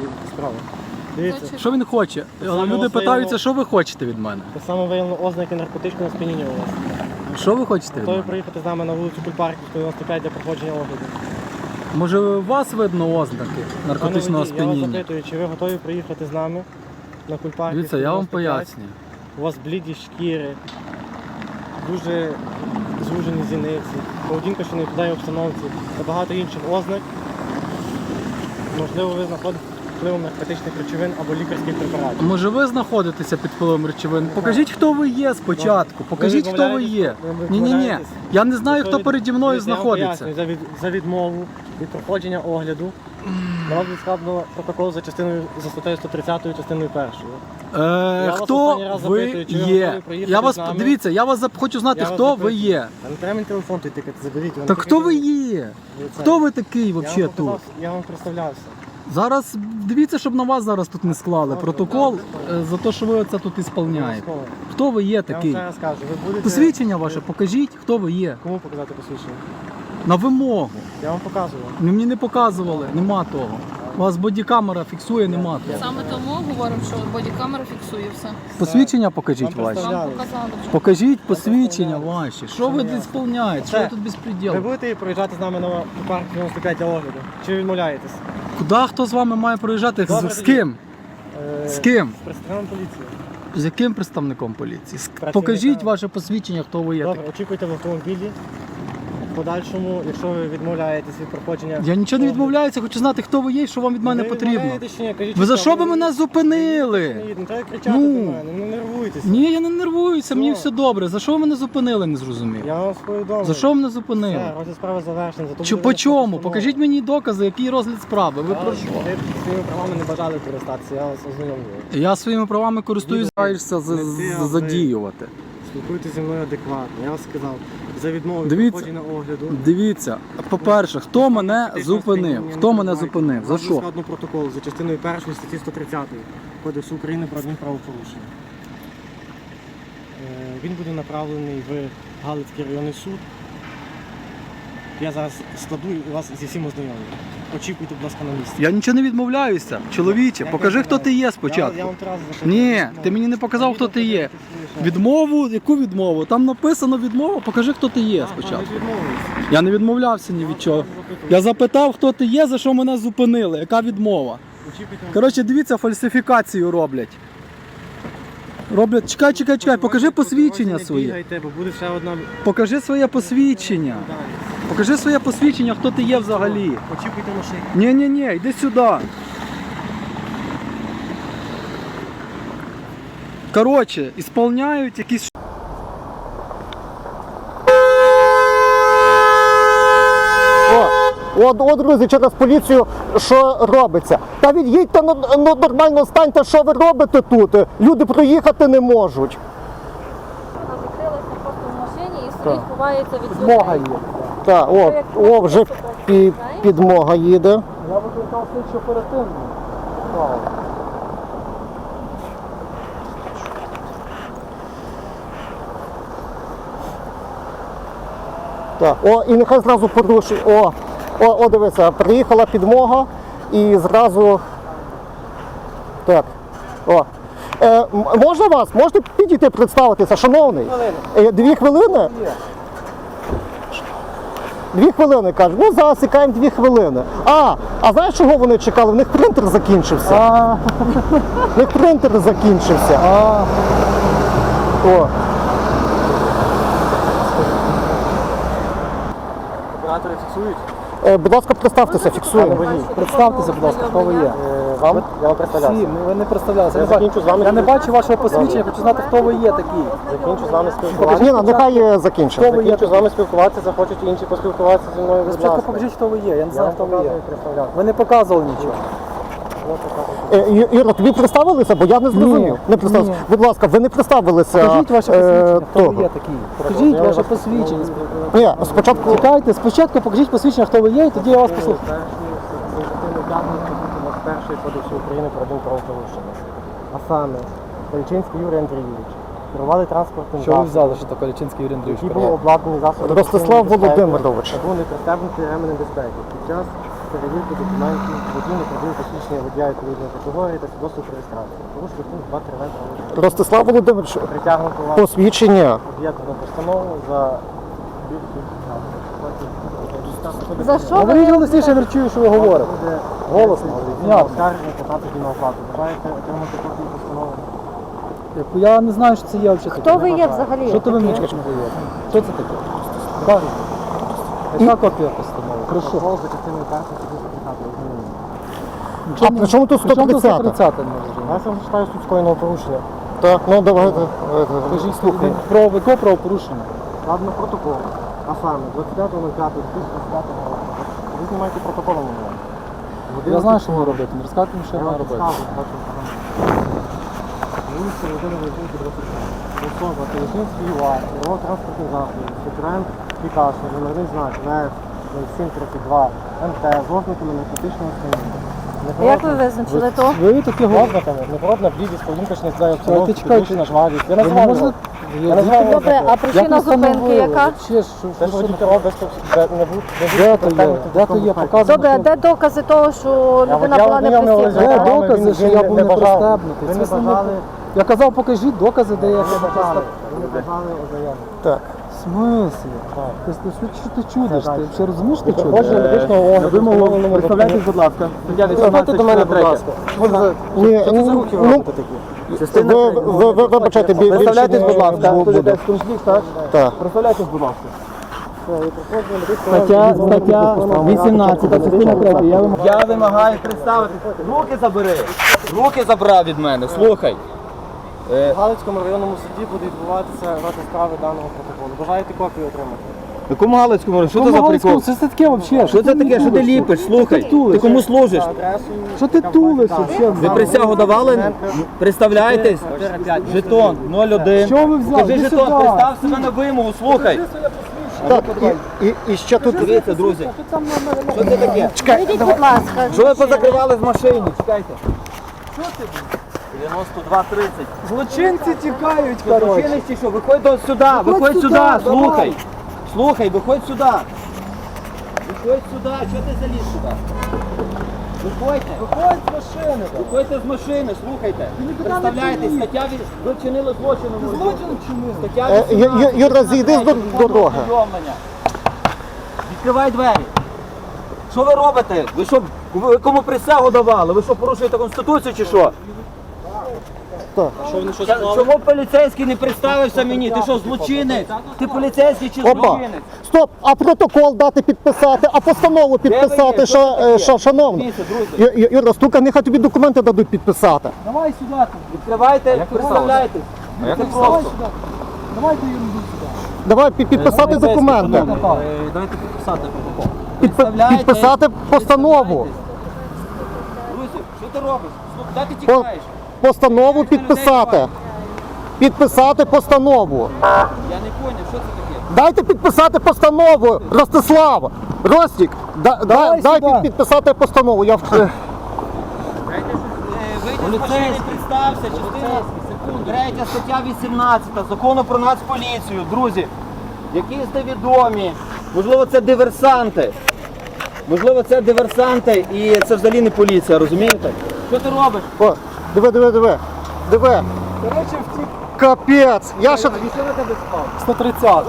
тоді справа. Дивіться, Що він хоче? саме Люди питаються, що ви хочете від мене? те саме виявлено ознаки наркотичного сп'яніння у вас. Що ви хочете від Готові мене? приїхати з нами на вулицю Кульпарківську 95 для проходження огляду. Може, у вас видно ознаки Пане наркотичного водій, Я вас сп'яніння? запитую, чи ви готові приїхати з нами на Кульпарківську Дивіться, я вам 95? пояснюю. У вас бліді шкіри, дуже звужені зіниці, поведінка, що не відповідає обстановці та багато інших ознак. Можливо, ви знаходите впливом наркотичних речовин або лікарських препаратів. Може ви знаходитеся під впливом речовин? Покажіть, хто ви є спочатку. Покажіть, хто ви є. Ні, ні, ні. Я не знаю, хто переді мною знаходиться. За, від, за відмову від проходження огляду на вас буде складено протокол за частиною за статтею 130 частиною першою. Е, хто ви запитую, чи є? Я вас дивіться, я вас хочу знати, Я хто ви є. Та не треба мені телефон тут тикати, заберіть. Так хто ви є? Хто ви такий взагалі тут? Я вам представлявся. Зараз дивіться, щоб на вас зараз тут не склали протокол е, за те, що ви це тут ісполняєте. Обов'язково. Хто ви є Я вам такий? Ви будете... Посвідчення ваше, покажіть, хто ви є. Кому показати посвідчення? На вимогу. Я вам показував. Ну, Мені не показували, нема того. У вас бодікамера фіксує, нема того. Саме тому говоримо, що бодікамера фіксує все. Посвідчення покажіть Вам ваші. показали. Покажіть посвідчення ваші. Що ви Це я. ісполняєте? Що ви тут безпреділ? Ви будете проїжджати з нами на парк 95 для огляду? Чи відмовляєтесь? Куди хто з вами має проїжджати? Добре, З, з ким? Е, З ким? З представником поліції. З яким представником поліції? Покажіть ваше посвідчення, хто ви є. Добре, очікуйте в автомобілі. Подальшому, якщо ви відмовляєтесь від проходження... Я нічого не відмовляюся, хочу знати, хто ви є і що вам від мене Ви потрібно. відмовляєтесь чи ні? Кажіть, Ви за що ви мене зупинили? Не треба кричати Ну. до мене, не нервуйтеся. Ні, я не нервуюся, мені Що? все добре. За що ви мене зупинили, не зрозумів. Я вам повідомив. За що ви мене Все, зупинили? розгляд справи завершений. Зато Чи буде по винесена чому? постанова. Покажіть мені докази, який розгляд справи. Ви про що? Ви своїми правами не бажали користатися, я вас ознайомлюю. Я своїми правами користуюсь, збираєшся за- Не ти, а за- ви. задіювати. Спілкуйтесь зі мною адекватно. Я вас сказав, за відмову Дивіться. на огляду. Дивіться, по-перше, хто мене зупинив? Хто мене зупинив? За що? складно протокол за частиною першої статті 130 Кодексу України про адмінправопорушення. Е, Він буде направлений в Галицький районний суд. Я зараз складу і вас зі всім ознайомлю. Очікуйте, будь ласка, на місці. Я нічого не відмовляюся. Чоловіче, Як покажи, хто ти є Я, я спочатку. вам три рази. Ні, ти мені не показав, хто ти є. Відмову? Яку відмову? Там написано відмова, покажи, хто ти є спочатку. Я не відмовлявся ні від чого. Я запитав, хто ти є, за що мене зупинили. Яка відмова? Коротше, дивіться, фальсифікацію роблять. Роблять, чекай, чекай, чекай, покажи посвідчення своє. Покажи своє посвідчення. Покажи своє посвідчення, хто ти є взагалі. Очікуйте машину. Ні, ні, ні, йди сюди. Коротше, ісполняють якісь. О, от, от, друзі, через поліцію що робиться? Та від'їдьте ну, ну, нормально станьте, що ви робите тут? Люди проїхати не можуть. Вона закрилася просто в машині і стоїть, ховається від людей. Так, о, о, вже пі, підмога їде. Я викликав слідчу оперативну. Так, о, і нехай зразу порушує. О, о, о, дивися, приїхала підмога і зразу. Так. О. Е, м- можна вас? Можете підійти представитися, шановний? Е, дві хвилини? Дві хвилини кажуть. Ну, засікаємо дві хвилини. А, а знаєш, чого вони чекали? В них принтер закінчився. А, В них принтер закінчився. а. О. Оператори фіксують. Е, будь ласка, представтеся, фіксуємо. Представтеся, будь ласка, хто ви є. Е, Вам? Я вам представлявся. Всі, ви не представлялися. Я Я, не закінчу з вами бачу- я не спілкування. бачу вашого посвідчення, хочу знати, хто ви є такі. Закінчу з вами спілкуватися. Ні, ну, нехай е. Хто ви є? Закінчу з вами спілкуватися, захочуть інші поспілкуватися зі мною. Ви будь спочатку ласка. покажіть, хто ви є. Я не Я знаю, вам хто ви є. показую, представляю. Ви не показували нічого. Е, Ю- Іро, тобі представилися, бо я не зрозумів. Не представився. Будь ласка, ви не представилися. Покажіть ваше е, посвідчення, хто того. ви є такі. Покажіть ваше посвідчення. Ні, спочатку. Чекайте, спочатку покажіть посвідчення, хто ви є, і тоді я вас послухаю. Перший п'ятий пункт першої кодексу України про адмінправопорушення. А саме, Пельчинський Юрій Андрійович. Керували транспортним Що ви засобом, взяли, що то Колічинський Юрій Андрійович? який був обладнаний засобом Ростислав безпеки Володимирович. та був не пристебнутий ременем безпеки. Під час перевірки документів, водій не прибув посвідчення водія відповідної категорії та свідоцтво про реєстрацію. Порушили пункт 2 3 Ростислав Володимирович, Притягнуто вас посвідчення. об'єднану постанову за За що Говоріть ви голосніше, я не чую, що ви говорите. Голосно, Ні, 15 днів оплату. Бажаєте отримати копію постанови? Я не знаю, що це є взагалі. Хто ви є взагалі? Що ти ви мені даєте? Що це таке? Кажуть. Яка копія постанови? Про що? За частиною першої статті 130. А при чому тут При 130? 130 не розумію? Я вам читаю суть скоєного порушення. Так, ну давайте. Скажіть, слухай, про яке правопорушення? Ладно, протокол. А саме, 25.05.2025 року. Ви знімаєте протоколом у мене. Я знаю, що маю робити. Не розказуйте мені, що Я маю робити. Вулиця Володимира Войцінки, 26. Особа, Телешинський ЮА, його транспортний засіб, Citroen Picasso, номерний знак ВС 0732 МТ з ознаками наркотичного сп'яніння. Як ви визначили то? Ви таке говорите? Непородна блідість, поведінка члени Чекайте, обстановки, чекайте. підвищена жвавість. Я Ви не можете... його. Добре, а причина зупинки яка? Водій керував без не був Де то є? Де то є? безпеки. Показуйте. Добре, де докази того, що людина була не Де докази, що я був не пристебнутий? Не Я казав, покажіть докази, де я був не пристебнутий. ви не бажали ознайомитися. Так. Смислі? Ти, ти, що, що ти чудиш? Ти взагалі розумієш, що ти чудиш? медичного огляду. Представляйтесь, будь ласка. Заходьте до мене, будь ласка. Ні, ну, ну, ви, ви, ви, вибачайте, бі- більше Представляйтесь, не будь ласка. Тут буду. йде конфлікт, так? Так. Представляйтесь, будь ласка. Стаття, стаття 18, частина 3. Я вимагаю представити. Руки забери. Руки забрав від мене. Слухай. Е, В Галицькому районному суді буде відбуватися розгляд справи даного протоколу. Бажаєте копію отримати? якому Галицькому? Що Ну, це за прикол? Що це таке взагалі? Що це таке? Що ти ліпиш? Слухай. Ти кому служиш? За адресою. Що ти тулиш взагалі? Ви присягу давали? Представляєтесь? Жетон 01. Що ви взяли? Покажи Іди жетон, сюди. представ себе на вимогу, слухай. Так, і, і, і ще тут. Дивіться, друзі. Що це таке? Вийдіть, будь ласка. Що ви позакривали з машини? Чекайте. Що 92-30. Злочинці тікають, Злочинець чи що? Виходь до сюди, виходь сюди, сюди, давай. слухай. Слухай, виходь сюди. Виходь сюди, чого ти заліз сюди? Виходьте. Виходь з машини. Виходьте з машини, слухайте. Представляєте, стаття від... ви вчинили злочин. у Злочин вчинив. Стаття Е, Ю- 18, Юра, зійди з закону дор- дороги. ознайомлення. Відкривай двері. Що ви робите? Ви що, ви кому присягу давали? Ви що, порушуєте Конституцію чи що? Так. Та Чому поліцейський не представився мені? Ти що, злочинець? Ти поліцейський чи Опа. злочинець? Стоп, а протокол дати підписати, а постанову Де ви підписати, що, Що е, таке? що, шановно. Дивіться, друзі. Ю- Ю- Юра, стука, нехай тобі документи дадуть підписати. Давай сюди. Відкривайте, представляйтесь. Це Давай сюди. Давай ти. Давай пі- підписати документи. Е, Давайте підписати протокол. Підпи-? Підписати постанову. Друзі, що ти робиш? Слухай, Де ти По- тікаєш? Постанову підписати. Підписати постанову. Я не зрозумів, що це таке? Дайте підписати постанову, Ростислав. Ростік, да, да, Давай дай сюди. підписати постанову. Я в- Вийди з машини, представся, частина 3 стаття 18 закону про нацполіцію. Друзі, якісь невідомі, можливо, це диверсанти. Можливо, це диверсанти і це взагалі не поліція, розумієте? Що ти робиш? О, диви, диви, диви. Диви. Коротше, втік Капець. Я ще... 130.